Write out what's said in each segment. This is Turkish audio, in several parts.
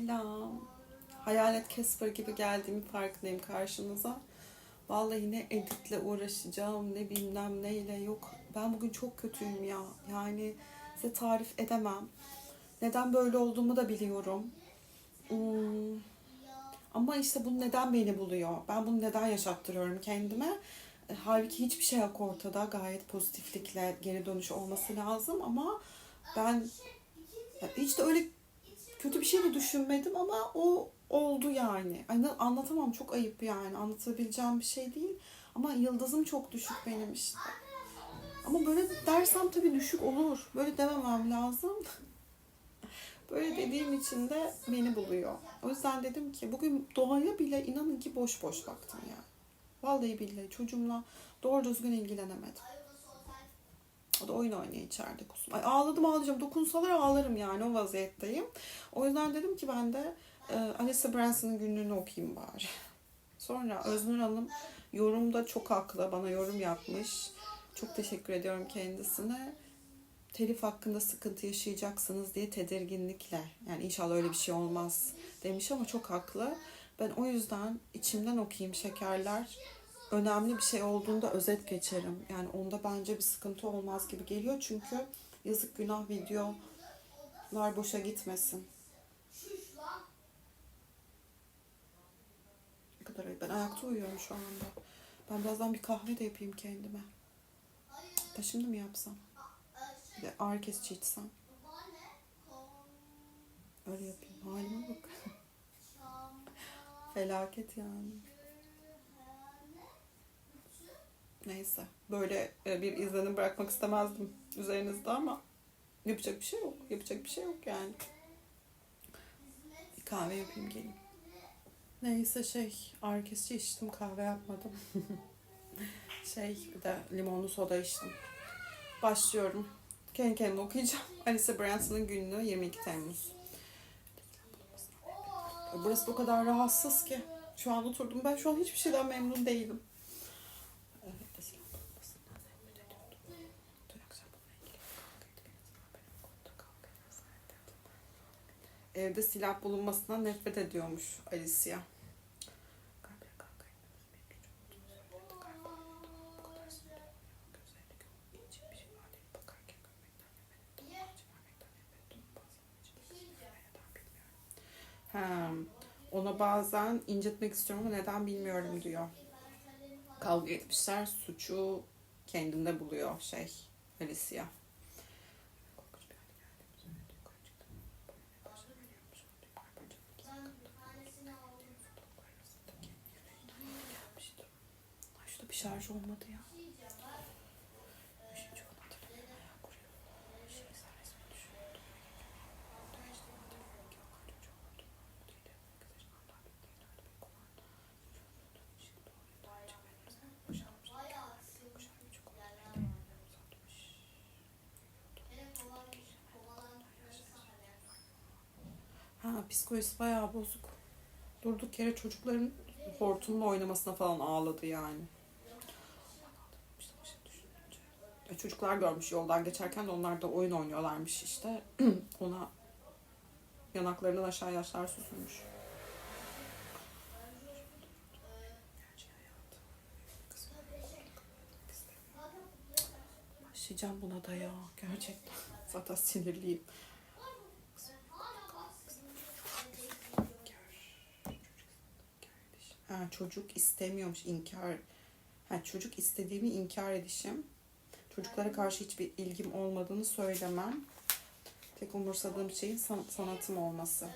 Selam. Hayalet Casper gibi geldiğimi farkındayım karşınıza. Vallahi ne editle uğraşacağım ne bilmem neyle yok. Ben bugün çok kötüyüm ya. Yani size tarif edemem. Neden böyle olduğumu da biliyorum. Hmm. Ama işte bu neden beni buluyor? Ben bunu neden yaşattırıyorum kendime? E, Halbuki hiçbir şey yok ortada. Gayet pozitiflikle geri dönüş olması lazım ama ben hiç de öyle kötü bir şey de düşünmedim ama o oldu yani. Anlatamam çok ayıp yani. Anlatabileceğim bir şey değil. Ama yıldızım çok düşük benim işte. Ama böyle dersem tabii düşük olur. Böyle dememem lazım. Böyle dediğim için de beni buluyor. O yüzden dedim ki bugün doğaya bile inanın ki boş boş baktım yani. Vallahi billahi çocuğumla doğru düzgün ilgilenemedim. Da oyun oynuyor içeride kusum. Ay ağladım ağlayacağım. Dokunsalar ağlarım yani o vaziyetteyim. O yüzden dedim ki ben de e, Alisa Branson'ın günlüğünü okuyayım bari. Sonra Öznur Hanım yorumda çok haklı. Bana yorum yapmış. Çok teşekkür ediyorum kendisine. Telif hakkında sıkıntı yaşayacaksınız diye tedirginlikle. Yani inşallah öyle bir şey olmaz demiş ama çok haklı. Ben o yüzden içimden okuyayım şekerler. Önemli bir şey olduğunda özet geçerim. Yani onda bence bir sıkıntı olmaz gibi geliyor. Çünkü yazık günah videolar boşa gitmesin. Ne kadar ayıp. Ben ayakta uyuyorum şu anda. Ben birazdan bir kahve de yapayım kendime. Da şimdi mi yapsam? Bir de ağrı kesici içsem. Öyle yapayım. Halime bak. Felaket yani. Neyse. Böyle e, bir izlenim bırakmak istemezdim üzerinizde ama yapacak bir şey yok. Yapacak bir şey yok yani. Bir kahve yapayım geleyim. Neyse şey ağrı kesici içtim kahve yapmadım. şey bir de limonlu soda içtim. Başlıyorum. Kendi kendime okuyacağım. Alice Branson'ın günlüğü 22 Temmuz. Burası o kadar rahatsız ki. Şu an oturdum. Ben şu an hiçbir şeyden memnun değilim. Evet, de silah bulunmasından nefret ediyordum. Dün akşam bununla ilgili kavga ettik. Benim konuda kavga edersen Evde silah bulunmasından nefret ediyormuş Alicia. Kalbiyle kavga etmemiz benim gücüm olduğunu söyledi galiba. Bu kadar sinirli Gözlerinde gö- ince bir şey ifadeye bakarken görmekten nefret ettim. Acı vermekten nefret ettim. Bazen acı neden bilmiyorum. Hem ona bazen incitmek istiyorum ama neden bilmiyorum diyor. Kavga etmişler suçu kendinde buluyor şey Alicia. Korkunç bir hale geldiğimi söyledi. Yukarı çıktım. Bana ne başına geliyormuş. Öldüğüm galiba canım iki sıkıntı. Fotoğraflar arasındaki yüreğimden gelmişti. Ay şurada bir şarj olmadı ya. Üçüncü onu hatırlamıyorum. Ayağı kuruyor. Şey sen resmi düşünüyordum. Ha psikolojisi bayağı bozuk. Durduk yere çocukların hortumla oynamasına falan ağladı yani. E, çocuklar görmüş yoldan geçerken de onlar da oyun oynuyorlarmış işte. Ona yanaklarından aşağı yaşlar süzülmüş. Başlayacağım buna da ya gerçekten. Zaten sinirliyim. Ha, çocuk istemiyormuş inkar. Ha, çocuk istediğimi inkar edişim. Çocuklara karşı hiçbir ilgim olmadığını söylemem. Tek umursadığım şeyin san- sanatım olması.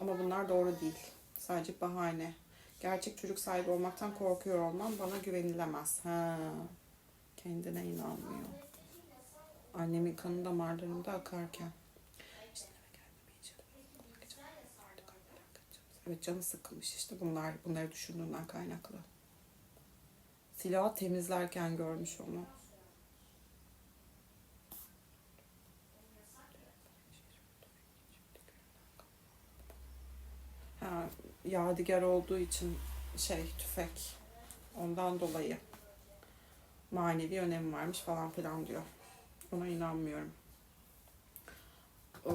Ama bunlar doğru değil. Sadece bahane. Gerçek çocuk sahibi olmaktan korkuyor olmam bana güvenilemez. Ha. Kendine inanmıyor. Annemin kanı damarlarımda akarken. İşte eve gelmemi hiç okula geçen vardı galiba, canım. Evet canı sıkılmış işte bunlar bunları düşündüğünden kaynaklı. Silahı temizlerken görmüş onu. Ha, yadigar olduğu için şey tüfek ondan dolayı manevi önemi varmış falan filan diyor. Ona inanmıyorum. Ee,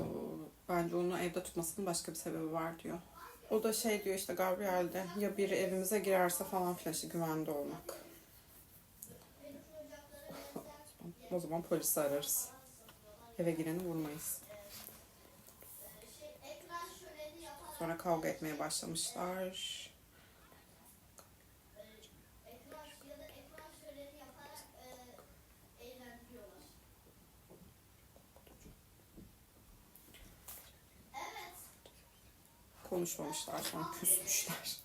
Bence onu evde tutmasının başka bir sebebi var diyor. O da şey diyor işte Gabriel'de ya biri evimize girerse falan filan işte güvende olmak. O zaman polisi ararız. Eve gireni vurmayız. Sonra kavga etmeye başlamışlar. Konuşmamışlar sonra küsmüşler.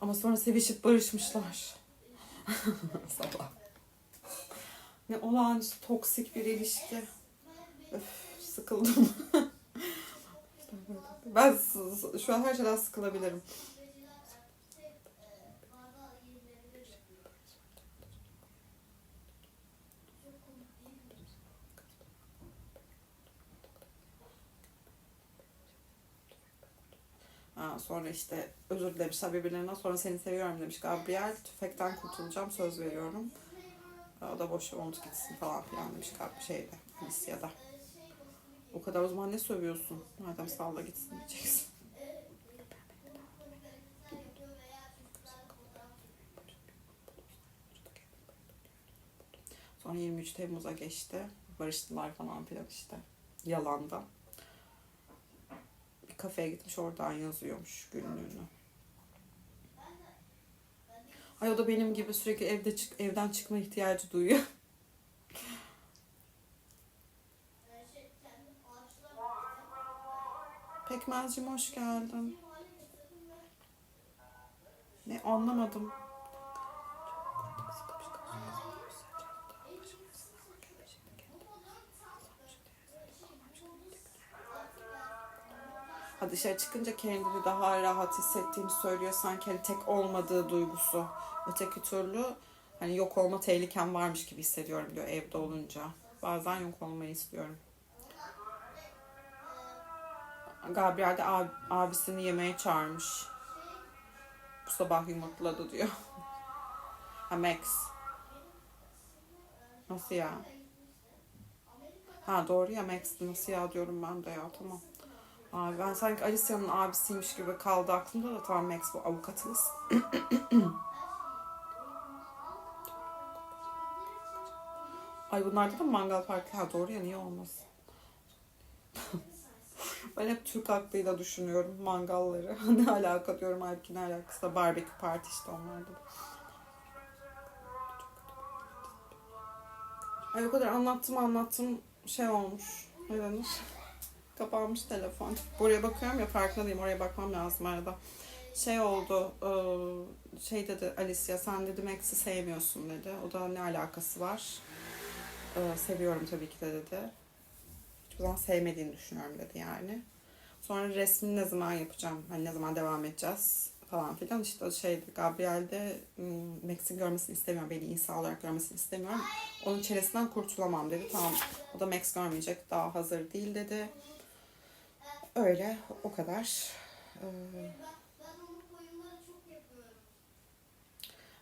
Ama sonra sevişip barışmışlar. Sabah. Ne olağanüstü toksik bir ilişki. Öf, sıkıldım. ben şu an her şeyden sıkılabilirim. Ha, sonra işte özür dilemişler birbirlerine. Sonra seni seviyorum demiş Gabriel. Tüfekten kurtulacağım söz veriyorum. O da boş unut gitsin falan filan demiş Gab şeyde Alisya'da. O kadar o zaman ne sövüyorsun? Madem salla gitsin diyeceksin. Sonra 23 Temmuz'a geçti. Barıştılar falan filan işte. Yalanda. Bir kafeye gitmiş oradan yazıyormuş günlüğünü. Ay o da benim gibi sürekli evde çık evden çıkma ihtiyacı duyuyor. Pekmezcim hoş geldin. Ne anlamadım. Ha dışarı çıkınca kendini daha rahat hissettiğini söylüyor. Sanki hani tek olmadığı duygusu. Öteki türlü hani yok olma tehlikem varmış gibi hissediyorum diyor evde olunca. Bazen yok olmayı istiyorum. Gabriel de ab- abisini yemeğe çağırmış. Bu sabah yumurtladı diyor. Ha Max. Nasıl ya? Ha doğru ya Max nasıl ya diyorum ben de ya tamam. Abi ben sanki Alicia'nın abisiymiş gibi kaldı aklımda da tamam Max bu avukatımız. Ay bunlarda da mangal parkı? Ha doğru ya niye olmasın? ben hep Türk aklıyla düşünüyorum mangalları. ne alaka diyorum halbuki ne alakası da barbekü parti işte onlarda. da. Ay o kadar anlattım anlattım şey olmuş. Ne denir? Kapanmış telefon. Buraya bakıyorum ya farkında değilim. Oraya bakmam lazım arada. Şey oldu. e, Şey dedi Alicia sen dedi Max'i sevmiyorsun dedi. O da ne alakası var? E, Seviyorum tabii ki de dedi. Hiçbir zaman sevmediğini düşünüyorum dedi yani. Sonra resmini ne zaman yapacağım? Hani ne zaman devam edeceğiz? falan filan. İşte o şeydi Gabriel de ım, Max'in görmesini istemiyorum. Beni insan olarak görmesini istemiyorum. Onun çenesinden kurtulamam dedi. Tamam o da Max görmeyecek. Daha hazır değil dedi. Öyle o kadar. Ee,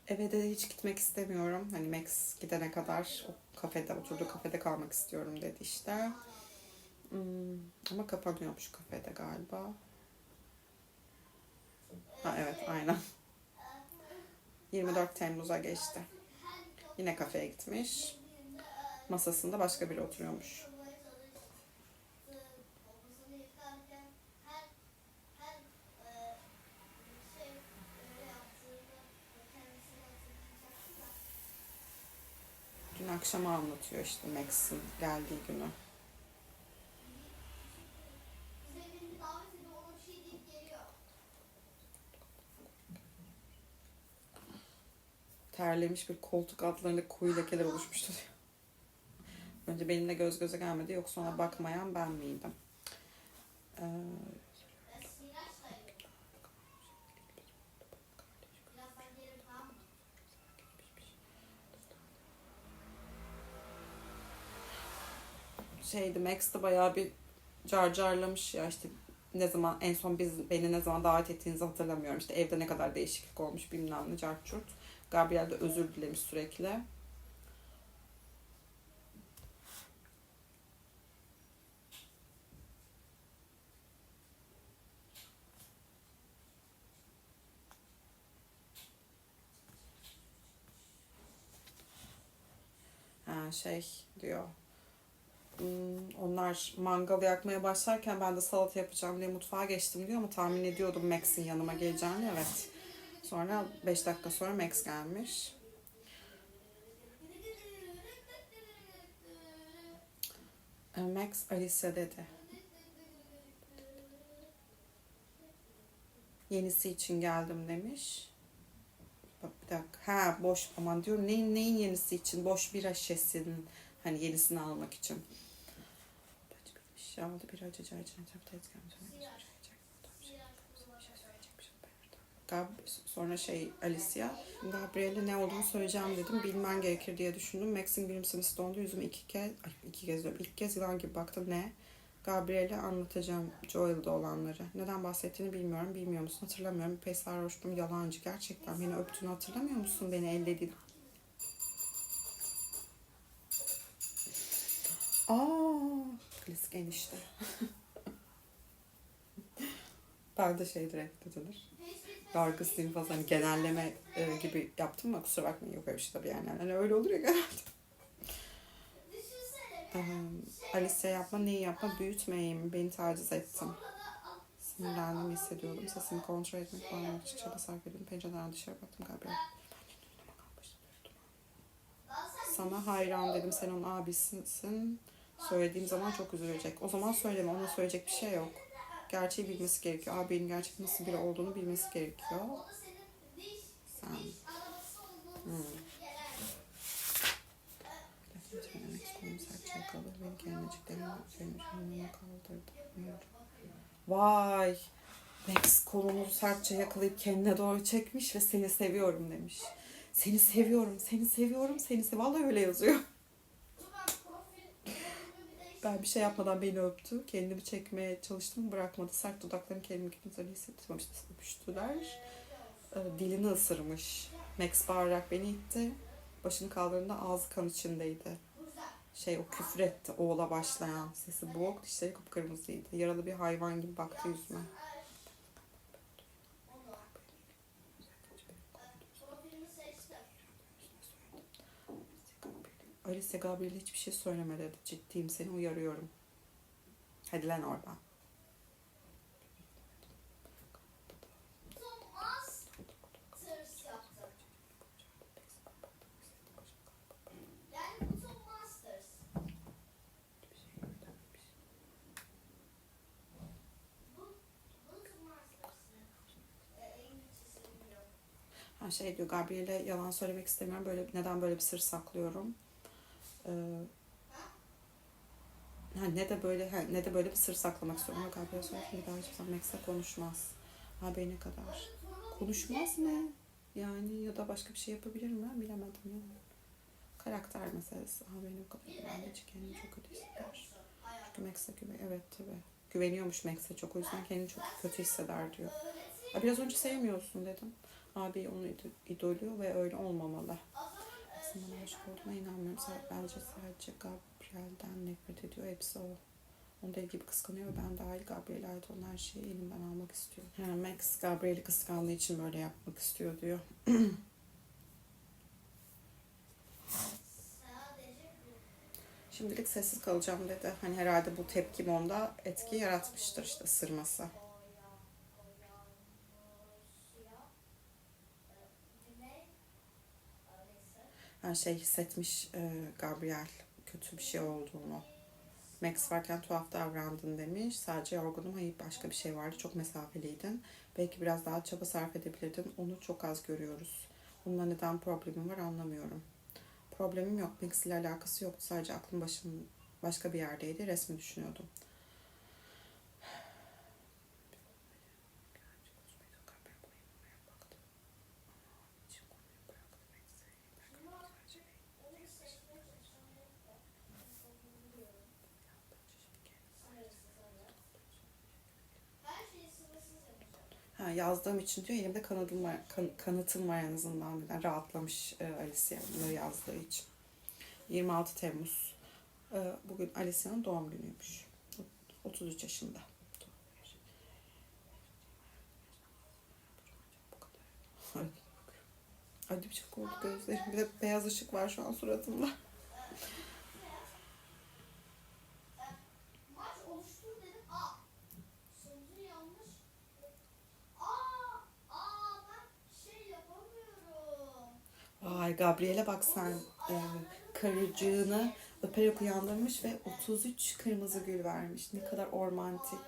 eve de hiç gitmek istemiyorum. Hani Max gidene kadar o kafede, oturduğu kafede kalmak istiyorum dedi işte. Hmm, ama kapanıyormuş kafede galiba. Ha evet aynen. 24 Temmuz'a geçti. Yine kafeye gitmiş. Masasında başka biri oturuyormuş. Akşama anlatıyor işte Max'in geldiği günü. Terlemiş bir koltuk altlarında koyu lekeler oluşmuştu diyor. Önce benimle göz göze gelmedi yoksa ona bakmayan ben miydim? Ee, şeydi Max de bayağı bir carcarlamış ya işte ne zaman en son biz beni ne zaman davet ettiğinizi hatırlamıyorum. İşte evde ne kadar değişiklik olmuş bilmem ne carçurt. Gabriel de özür dilemiş sürekli. Ha, şey diyor Hmm, onlar mangal yakmaya başlarken ben de salata yapacağım diye mutfağa geçtim diyor ama tahmin ediyordum Max'in yanıma geleceğini evet. Sonra 5 dakika sonra Max gelmiş. E, Max Alice dedi. Yenisi için geldim demiş. Bak bir dakika. Ha boş aman diyorum neyin neyin yenisi için? Boş bira şişesinin hani yenisini almak için. Şey aldı bir acı çay için Gab sonra şey Alicia Gabriel'e ne olduğunu söyleyeceğim dedim. Bilmen gerekir diye düşündüm. Max'in gülümsemesi dondu. Yüzüme iki kez, ay iki kez diyorum. İlk kez yılan gibi baktı. Ne? Gabriel'e anlatacağım Joel'da olanları. Neden bahsettiğini bilmiyorum. Bilmiyor musun? Hatırlamıyorum. Pes sarhoştum. Yalancı. Gerçekten beni öptüğünü hatırlamıyor musun? Beni ellediğini. Aa, klasik enişte. ben de şey direkt dedilir. Yargısıyım falan hani genelleme e, gibi yaptım mı kusura bakmayın yok öyle bir şey tabii yani. Hani öyle olur ya genelde. Alice yapma neyi yapma büyütmeyeyim beni taciz ettin. Sinirlendim hissediyordum. Sesimi kontrol etmek bağlamak için çaba sarf ediyordum. Pencereden dışarı baktım Gabriel. Sana hayran dedim. Sen onun abisisin. Söylediğim zaman çok üzülecek. O zaman söyleme. Ona söyleyecek bir şey yok. Gerçeği bilmesi gerekiyor. Abinin gerçek nasıl biri olduğunu bilmesi gerekiyor. Sen. Hmm. Vay. Max kolunu sertçe yakalayıp kendine doğru çekmiş ve seni seviyorum demiş. Seni seviyorum, seni seviyorum, seni seviyorum. Vallahi öyle yazıyor. Ben bir şey yapmadan beni öptü. Kendimi çekmeye çalıştım. Bırakmadı. Sert dudaklarını kendimi kimseyle hissettirmemişti. Öpüştüler. Ee, dilini ısırmış. Max bağırarak beni itti. Başını kaldırdığında ağzı kan içindeydi. Şey o küfür etti. Oğula başlayan. Sesi boğuk. Dişleri kıpkırmızıydı. Yaralı bir hayvan gibi baktı yüzüme. Alice Gabriel'e hiçbir şey söyleme dedi. Ciddiyim seni uyarıyorum. Hadi lan oradan. Şey diyor Gabriel'e yalan söylemek istemiyorum. Böyle neden böyle bir sır saklıyorum? Ee, ha, ne de böyle ha, ne de böyle bir sır saklamak istiyorum. Gabriel söyledi ki bir daha hiçbir zaman Max'e konuşmaz. Ha beni kadar. Konuşmaz mı? Yani ya da başka bir şey yapabilir mi? Bilemedim yani. Karakter meselesi. Ha benim kadar güvenmeci kendini çok kötü hisseder. Çünkü Max'e güven... Evet tabii. Güveniyormuş Max'e çok. O yüzden kendini çok kötü hisseder diyor. Ha, biraz önce sevmiyorsun dedim. Abi onu id- idolüyor ve öyle olmamalı. Bana aşık olduğuna inanmıyorum. Bence sadece Gabriel'den nefret ediyor. Hepsi o. Onu deli gibi kıskanıyor ve ben dahil Gabriel'e ait olan her şeyi elimden almak istiyor. Yani Max Gabriel'i kıskandığı için böyle yapmak istiyor diyor. Şimdilik sessiz kalacağım dedi. Hani herhalde bu tepkim onda etki yaratmıştır işte ısırması. Oya, oya, suya. Ee, Güney. Ee, Neyse. Her şey hissetmiş e, Gabriel kötü bir şey olduğunu. Max varken tuhaf davrandın demiş. Sadece yorgunum. Hayır başka bir şey vardı. Çok mesafeliydin. Belki biraz daha çaba sarf edebilirdin. Onu çok az görüyoruz. Onunla neden problemim var anlamıyorum. Problemim yok. Max ile alakası yoktu. Sadece aklım başım başka bir yerdeydi. Resmi düşünüyordum. Onu seçmek için biliyorum. Sınırsız evet. Her şeyi sınırsız Ha, yazdığım için diyor elimde kanadım var, kan- kanıtım var en azından. birden. Rahatlamış e, Alicia bunları yazdığı için. 26 Temmuz. E, bugün Alicia'nın doğum günüymüş. 33 yaşında. Hadi bir çok oldu gözlerim. Bir de beyaz ışık var şu an suratımda. Ay Gabriel'e bak sen e, karıcığını öperek uyandırmış ve 33 kırmızı gül vermiş. Ne kadar ormantik.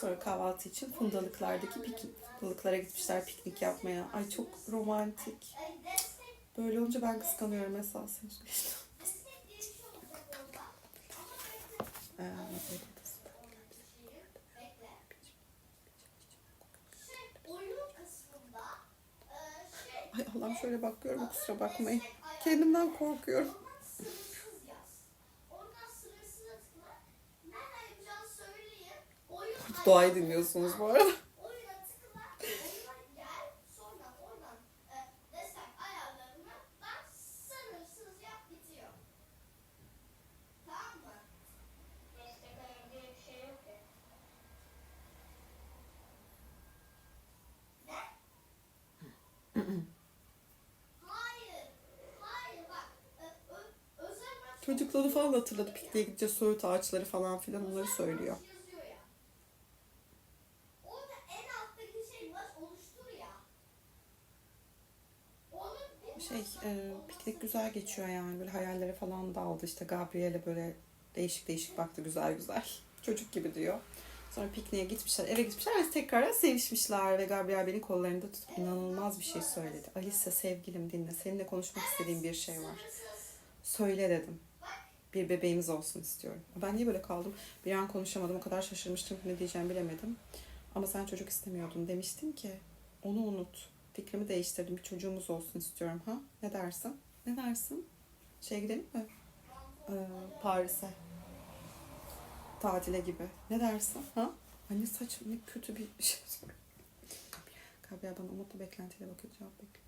Sonra kahvaltı için fundalıklardaki piknik, fundalıklara gitmişler piknik yapmaya. Ay çok romantik. Böyle olunca ben kıskanıyorum esas. destek diye bir şey olacak orada. Ama bekle. Ee, Bekle. Şey, oyun kısmında e, şey, Ay Allah'ım şöyle bakıyorum kusura bakmayın. Kendimden korkuyorum. Doğayı dinliyorsunuz bu arada. Oyuna tıkla, oyuna gel, sonra oradan e, destek ayarlarını ben sınırsız yap bitiyor. Tamam mı? Destek ayarı diye bir şey yok ki. Ne? hayır, hayır bak. E, ö, özel maç Çocukluğunu falan hatırladı. Pikniğe gideceğiz, söğüt ağaçları falan filan onları söylüyor. Şey Şey, e, piknik güzel geçiyor yani. Böyle hayallere falan daldı. İşte Gabriel'e böyle değişik değişik baktı güzel güzel. Çocuk gibi diyor. Sonra pikniğe gitmişler, eve gitmişler ve tekrardan sevişmişler ve Gabriel beni kollarında tutup inanılmaz bir şey söyledi. Alice sevgilim dinle, seninle konuşmak istediğim bir şey var. Söyle dedim. Bir bebeğimiz olsun istiyorum. Ben niye böyle kaldım? Bir an konuşamadım. O kadar şaşırmıştım ne diyeceğimi bilemedim. Ama sen çocuk istemiyordun. Demiştin ki onu unut. Fikrimi değiştirdim. Bir çocuğumuz olsun istiyorum. Ha? Ne dersin? Ne dersin? Şey gidelim mi? Ee, Paris'e. Tatile gibi. Ne dersin? Ha? Ay ne saçma ne kötü bir şey. Gabriel bana umutlu beklentiyle bakıyor. Cevap bekliyor.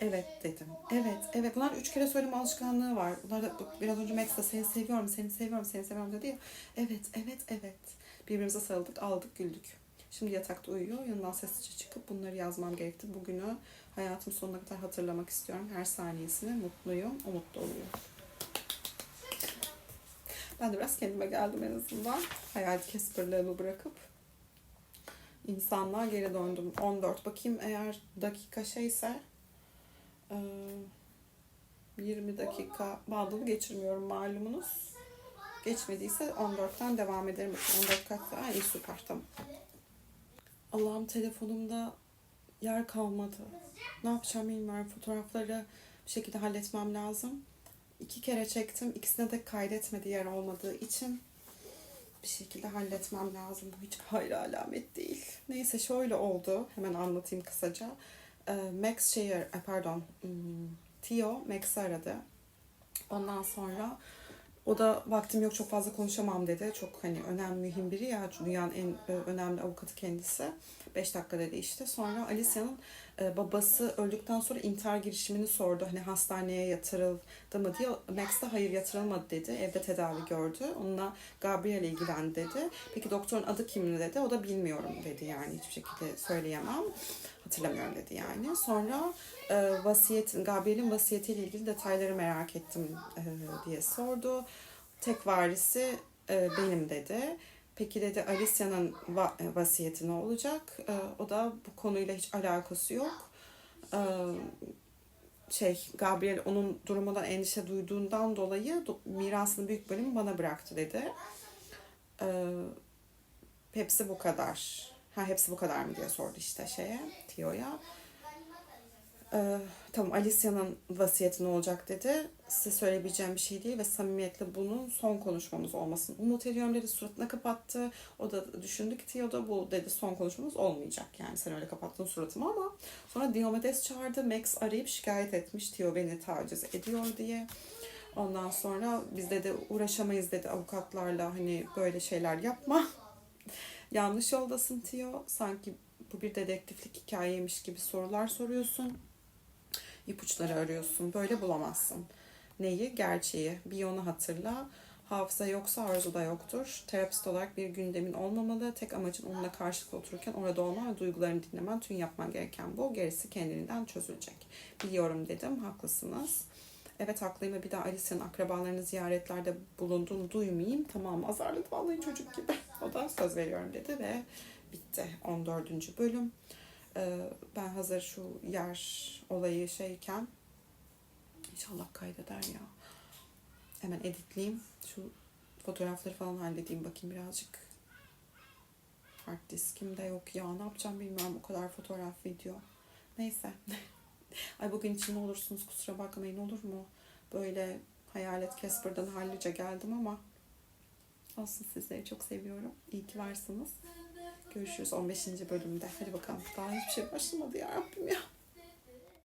Evet dedim. Evet, evet. Bunlar üç kere söyleme alışkanlığı var. Bunlar da biraz önce Max da seni seviyorum, seni seviyorum, seni seviyorum dedi ya. Evet, evet, evet. Birbirimize sarıldık, aldık, güldük. Şimdi yatakta uyuyor. Yanından sessizce çıkıp bunları yazmam gerekti. Bugünü hayatım sonuna kadar hatırlamak istiyorum. Her saniyesini mutluyum. O mutlu oluyor. Ben de biraz kendime geldim en azından. Hayal kesperlığımı bırakıp insanlığa geri döndüm. 14 bakayım eğer dakika şeyse 20 dakika bandını geçirmiyorum malumunuz. Geçmediyse 14'ten devam ederim. 14 kaç Ha, iyi süper tamam. Allah'ım telefonumda yer kalmadı. Ne yapacağım bilmiyorum. Fotoğrafları bir şekilde halletmem lazım. İki kere çektim. İkisine de kaydetmedi yer olmadığı için bir şekilde halletmem lazım. Bu hiç hayır alamet değil. Neyse şöyle oldu. Hemen anlatayım kısaca. Ee, Max şeyi, ay pardon, hmm, Theo Max'i aradı. Ondan sonra o da vaktim yok çok fazla konuşamam dedi. Çok hani önemli mühim biri ya dünyanın en e, önemli avukatı kendisi. 5 dakika dedi işte. Sonra Alicia'nın e, babası öldükten sonra intihar girişimini sordu. Hani hastaneye yatırıldı mı diye. Max de hayır yatırılmadı dedi. Evde tedavi gördü. Onunla Gabriel ilgilendi dedi. Peki doktorun adı kimdi dedi. O da bilmiyorum dedi yani hiçbir şekilde söyleyemem. Hatırlamıyorum dedi yani. Sonra e, vasiyetin, Gabriel'in vasiyetiyle ilgili detayları merak ettim e, diye sordu. Tek varisi e, benim dedi. Peki dedi Alicia'nın va- e, vasiyeti ne olacak? E, o da bu konuyla hiç alakası yok. E, şey Gabriel onun durumundan endişe duyduğundan dolayı do- mirasının büyük bölümü bana bıraktı dedi. E, hepsi bu kadar. Ha hepsi bu kadar mı diye sordu işte şeye, Tio'ya. Ee, tamam Alicia'nın vasiyeti ne olacak dedi. Size söyleyebileceğim bir şey değil ve samimiyetle bunun son konuşmamız olmasını umut ediyorum dedi. Suratına kapattı. O da düşündü ki Tio da bu dedi son konuşmamız olmayacak. Yani sen öyle kapattın suratımı ama sonra Diomedes çağırdı. Max arayıp şikayet etmiş Tio beni taciz ediyor diye. Ondan sonra biz dedi uğraşamayız dedi avukatlarla hani böyle şeyler yapma. Yanlış yoldasın Tio. Sanki bu bir dedektiflik hikayeymiş gibi sorular soruyorsun. İpuçları arıyorsun. Böyle bulamazsın. Neyi? Gerçeği. Bir onu hatırla. Hafıza yoksa arzu da yoktur. Terapist olarak bir gündemin olmamalı. Tek amacın onunla karşılıklı otururken orada olman ve duygularını dinlemen. Tüm yapman gereken bu. Gerisi kendiliğinden çözülecek. Biliyorum dedim. Haklısınız. evet haklıyım bir daha Alice'in akrabalarını ziyaretlerde bulunduğunu duymayayım. Tamam azarladı vallahi çocuk gibi. O da söz veriyorum dedi ve bitti 14. bölüm. Ee, ben hazır şu yer olayı şeyken inşallah kaydeder ya. Hemen editleyeyim. Şu fotoğrafları falan halledeyim bakayım birazcık. Hard diskim de yok ya. Ne yapacağım bilmiyorum o kadar fotoğraf video. Neyse. Ay bugün için ne olursunuz kusura bakmayın olur mu? Böyle hayalet Casper'dan hallice geldim ama olsun sizleri çok seviyorum. İyi ki varsınız. Görüşürüz 15. bölümde. Hadi bakalım. Daha hiçbir şey başlamadı ya Rabbim ya.